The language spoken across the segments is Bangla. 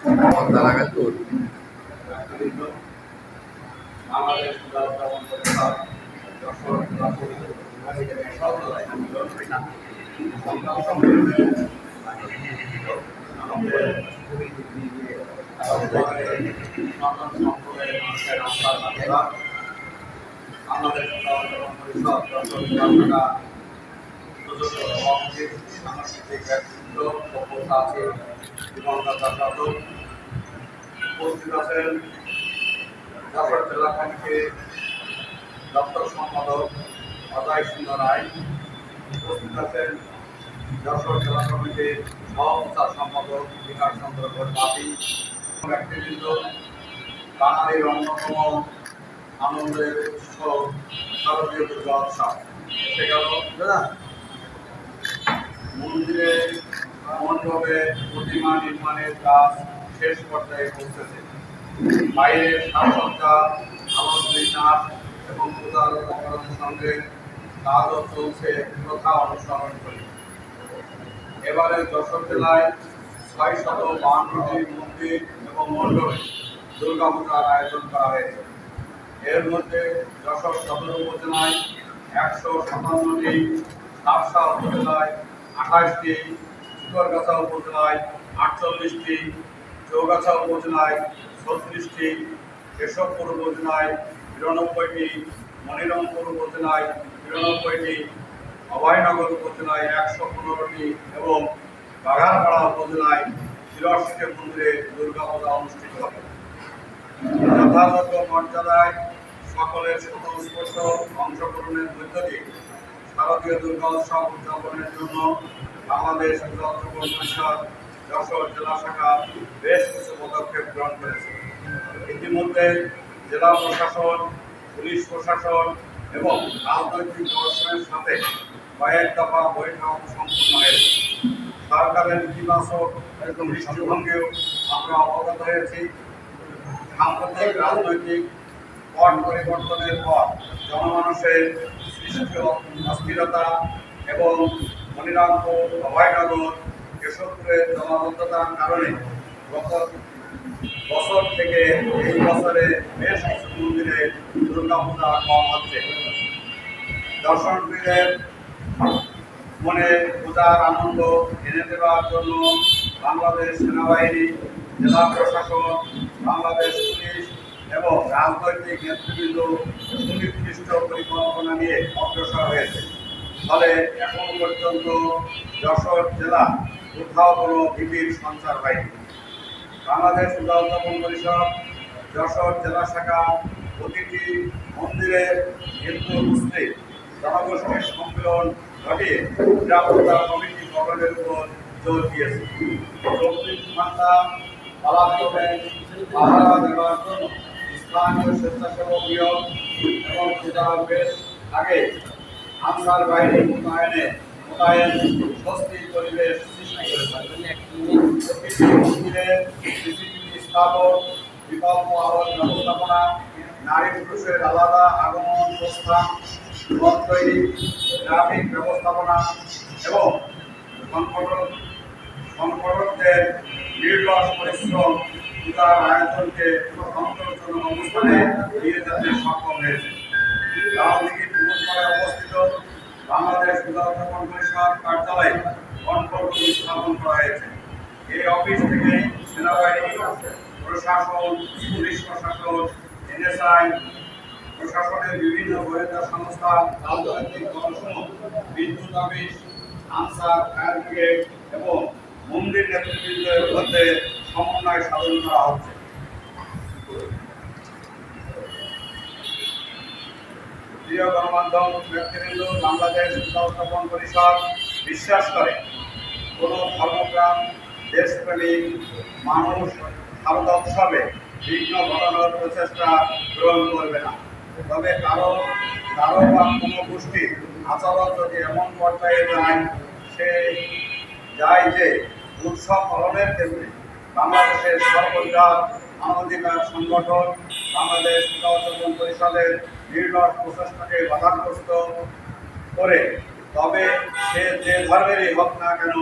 পর্দা লাগাতে ওর বাংলাদেশ আমাদের উপস্থিত আছেন যশোর জেলা দপ্তর সম্পাদক অজয় সিংহ রায় উপস্থিত আছেন যশোর জেলা সম্পাদক বিকাশ চন্দ্র ঘোষ বাপি ব্যক্তিবৃন্দ বাঙালির অন্যতম আনন্দের উৎস শারদীয় দুর্গা উৎসব এসে গেল মন্দিরে মণ্ডপে প্রতিমা নির্মাণের কাজ শেষ পর্যায়ে পৌঁছেছে। বাইরে সাজসজ্জা আলোকবিন্যাস এবং সঙ্গে কাজও চলছে প্রথা অনুসরণ করে। এবারে যশোর জেলায় ছয় শত মন্দির এবং মণ্ডপে দুর্গা পূজার আয়োজন করা হয়েছে। এর মধ্যে যশোর সদর উপজেলায় একশো সাতান্নটি সাতশা উপজেলায় আঠাশটি, সুগরগাছা উপজেলায় আটচল্লিশটি চৌগাছা উপজেলায় ছত্রিশটি, কেশবপুর উপজেলায় বিরানব্বইটি, মনিরমপুর উপজেলায় বিরানব্বইটি, অভয়নগর উপজেলায় একশো পনেরোটি এবং বাঘারপাড়া উপজেলায় তিরাশিটি মন্দিরে দুর্গাপূজা অনুষ্ঠিত হবে। যথাযথ মর্যাদায় সকলের স্বতঃস্ফূর্ত অংশগ্রহণের মধ্য দিয়ে শারদীয় দুর্গা উৎসব উদযাপনের জন্য উদ্যোগ পরিষদ যশোর জেলা শাখা বেশ কিছু পদক্ষেপ গ্রহণ করেছে। ইতিমধ্যে জেলা প্রশাসন, পুলিশ প্রশাসন এবং রাজনৈতিক দর্শনের সাথে কয়েক দফা বৈঠক সম্পূর্ণ হয়েছে। সরকারের ইতিবাচক দৃষ্টিভঙ্গিও আমরা অবগত হয়েছি। সাম্প্রতিক রাজনৈতিক পট পরিবর্তনের পর জনমানুষের অস্থিরতা এবং মনিরামপুর, অভয়নগর কেশবপুরের জলাবদ্ধতার কারণে গত বছর থেকে এই বছরে বেশ কিছু মন্দিরে দুর্গা পূজা কম হচ্ছে। দর্শকদের মনে পূজার আনন্দ এনে দেওয়ার জন্য বাংলাদেশ সেনাবাহিনী, জেলা প্রশাসন, বাংলাদেশ পুলিশ এবং রাজনৈতিক নেতৃবৃন্দ সুনির্দিষ্ট পরিকল্পনা নিয়ে অগ্রসর হয়েছে। ফলে এখন পর্যন্ত যশোর জেলা কোথাও কোনো ভীতির সঞ্চার হয়নি। বাংলাদেশ উদ্যাপন পরিষদ, যশোর জেলা শাখা, প্রতিটি মন্দিরে হিন্দু, মুসলিম জনগোষ্ঠীর সম্মেলন ঘটিয়ে নিরাপত্তা কমিটি গঠনের উপর জোর দিয়েছে। চব্বিশ ঘণ্টা জন্য। স্থানীয় স্বেচ্ছাসেবক নিয়োগ এবং পূজার আগে আনসার বাহিনী মোতায়েনে, মোতায়েন স্বস্তি পরিবেশ সৃষ্টি প্রতিটি মন্দিরে সিসিটিভি স্থাপন, বিকল্প আলোর ব্যবস্থাপনা, নারী পুরুষের আলাদা আগমন প্রস্থান পথ তৈরি, ট্রাফিক ব্যবস্থাপনা এবং সংগঠন সংগঠকদের নির্লস পরিশ্রম পূজার আয়োজনকে সন্তোষজনক অবস্থানে নিয়ে যেতে সক্ষম হয়েছে। রাজনীতি পূর্বপাড়ে অবস্থিত বাংলাদেশ উদাহরণ পরিষদ কার্যালয়ে রুম স্থাপন করা হয়েছে? এই অফিস থেকে সেনাবাহিনী, প্রশাসন, পুলিশ প্রশাসন, এনএসআই, প্রশাসনের বিভিন্ন গোয়েন্দা সংস্থা, রাজনৈতিক দলসমূহ বিদ্যুৎ অফিস, আনসার, ফায়ার ব্রিগেড এবং মন্দির নেতৃবৃন্দের মধ্যে সমন্বয় সাধন করা হচ্ছে। প্রিয় গণমাধ্যম ব্যক্তিবৃন্দ বাংলাদেশ উদ্যাপন পরিষদ, বিশ্বাস করে, কোনো ধর্মপ্রাণ, দেশপ্রেমিক, মানুষ শারদা উৎসবে বিঘ্ন ঘটানোর প্রচেষ্টা গ্রহণ করবে না। তবে কারও কারও বা কোনো গোষ্ঠীর আচরণ যদি এমন পর্যায়ে যায়, সে যায় যে উৎসব পালনের ক্ষেত্রে বাংলাদেশের সর্ববৃহৎ মানবাধিকার সংগঠন, বাংলাদেশ উদ্যোগন পরিষদের নির্লস প্রচেষ্টাকে বাধাগ্রস্ত করে, তবে সে যে ধর্মেরই হোক না কেন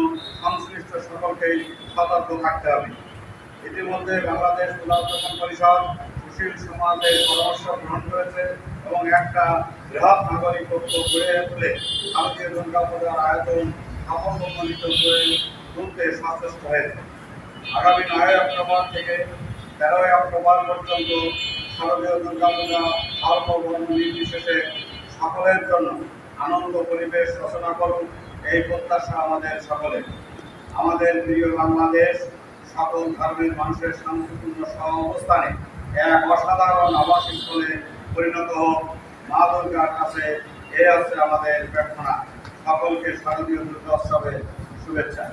সংশ্লিষ্ট সকলকেই সতর্ক থাকতে হবে। ইতিমধ্যে বাংলাদেশ পুনর্গঠন পরিষদ সুশীল সমাজের পরামর্শ গ্রহণ করেছে এবং একটা বৃহৎ নাগরিক ঐক্য গড়ে তুলে ভারতীয় দুর্গাপূজার আয়োজন সাফল্যমণ্ডিত করে তুলতে সচেষ্ট হয়েছে। আগামী নয় অক্টোবর থেকে তেরোই অক্টোবর পর্যন্ত শারদীয় দুর্গাপূজা ধর্ম বর্ণ নির্বিশেষে সকলের জন্য আনন্দ পরিবেশ রচনা করুন। এই প্রত্যাশা আমাদের সকলের। আমাদের প্রিয় বাংলাদেশ, সকল ধর্মের মানুষের শান্তিপূর্ণ সহ অবস্থানে এক অসাধারণ আবাসিক স্থলে পরিণত হোক। মা দুর্গার কাছে এ আছে আমাদের প্রার্থনা। সকলকে শারদীয় দুর্গা উৎসবের শুভেচ্ছা।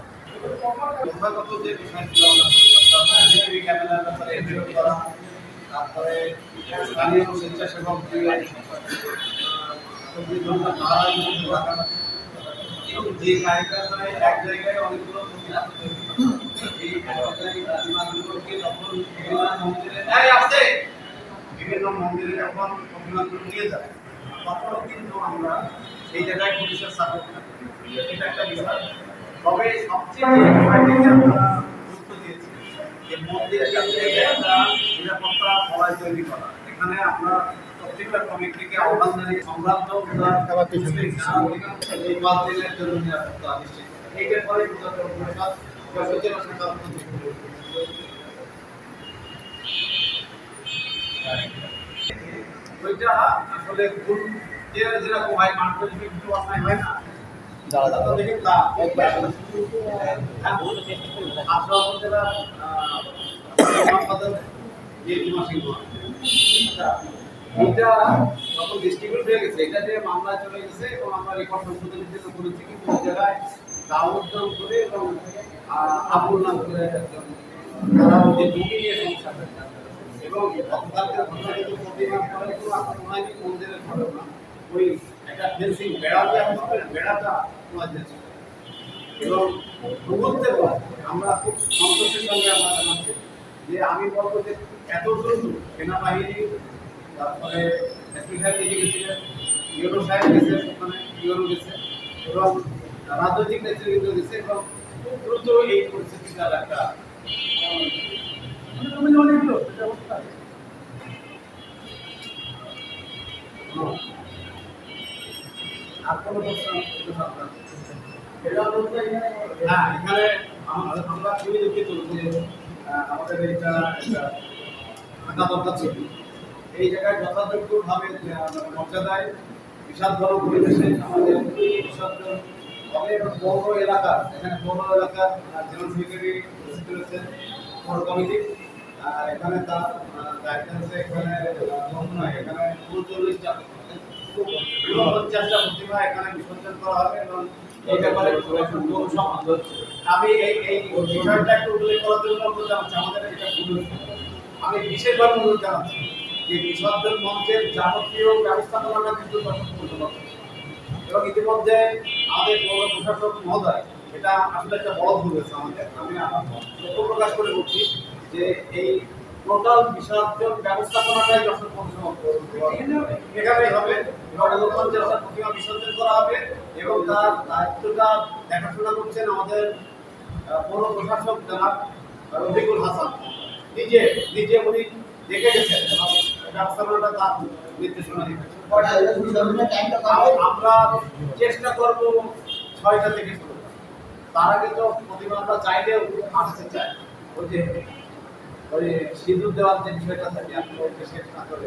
তারপরে স্থানীয় এবং যে জায়গাটায় এক জায়গায় অনেকগুলো এই প্রতিমাগুলোকে যখন মন্দিরে বিভিন্ন মন্দিরে যখন প্রতিমাগুলো নিয়ে যায়, তখনও কিন্তু আমরা সেই জায়গায় পুলিশের সাপোর্ট এটা একটা বিষয়। তবে সবচেয়ে গুরুত্ব দিয়েছি যে মন্দিরের কাছে একটা নিরাপত্তা বলয় তৈরি করা। এখানে আমরা প্রত্যেকটা কমিটিকে আহ্বান জানিয়ে সম্ভ্রান্ত এই পাঁচ দিনের জন্য নিরাপত্তা নিশ্চিত। এইটার পরে ওইটা আসলে যেরকম হয়, মানুষের একটু অন্যায় হয় না। এবং আমরা রেকর্ড সংশোধনের জন্য করেছি, কিন্তু জায়গায় দাউদ নাম করে এবং আবুল নাম করে তারা এবং গতকালকে ঘটনা কিন্তু প্রতিদিন করে তো আপনার মনে হয় কি মন্দিরের ঘটনা ওই একটা ফেন্সিং বেড়া দেওয়া হবে বেড়াটা তোমার দিয়েছে এবং মুহূর্তে বলা আমরা খুব সন্তোষের সঙ্গে আমরা জানাচ্ছি যে আমি বলব যে এত দ্রুত সেনাবাহিনী, তারপরে এসপি সাহেব গেছিলেন, ইউরো সাহেব গেছে, ওখানে ইউরো গেছে, এবং রাজনৈতিক নেতৃবৃন্দ গেছে, এবং খুব দ্রুত এই পরিস্থিতিটার একটা আর কোনো প্রশ্ন এখানে আমরা খুবই দুঃখিত যে আমাদের ছিল। এই জায়গায় যথাযোগ্যভাবে মর্যাদায় পরিবেশে আমাদের বিসর্জন অনেক বড় এলাকা, এখানে এলাকার পৌর কমিটি। এখানে তার দায়িত্ব হচ্ছে এখানে উনপঞ্চাশটা আমি বিশেষভাবে অনুরোধ জানাচ্ছি যে বিসর্জন মঞ্চের যাবতীয় ব্যবস্থাপনাটা কিন্তু এবং ইতিমধ্যে আমাদের পৌর প্রশাসক মহোদয়, এটা আসলে একটা বড় ভুল হয়েছে আমাদের। আমি আমার প্রকাশ করে বলছি যে এই টোটাল বিসর্জন ব্যবস্থাপনাটাই দর্শক এখানেই হবে এবং উনপঞ্চাশটা প্রতিমা বিসর্জন করা হবে এবং তার দায়িত্বটা দেখাশোনা করছেন আমাদের পৌর প্রশাসক জনাব নিজে নিজে উনি দেখে গেছেন ব্যবস্থাপনাটা তার নির্দেশনা আমরা চেষ্টা করব ছয়টা থেকে তার আগে তো প্রতিমা আমরা চাইলেও আসতে চাই ওই ওই সিঁদুর দেওয়ার যে বিষয়টা থাকে আপনি ওইটা শেষ না করে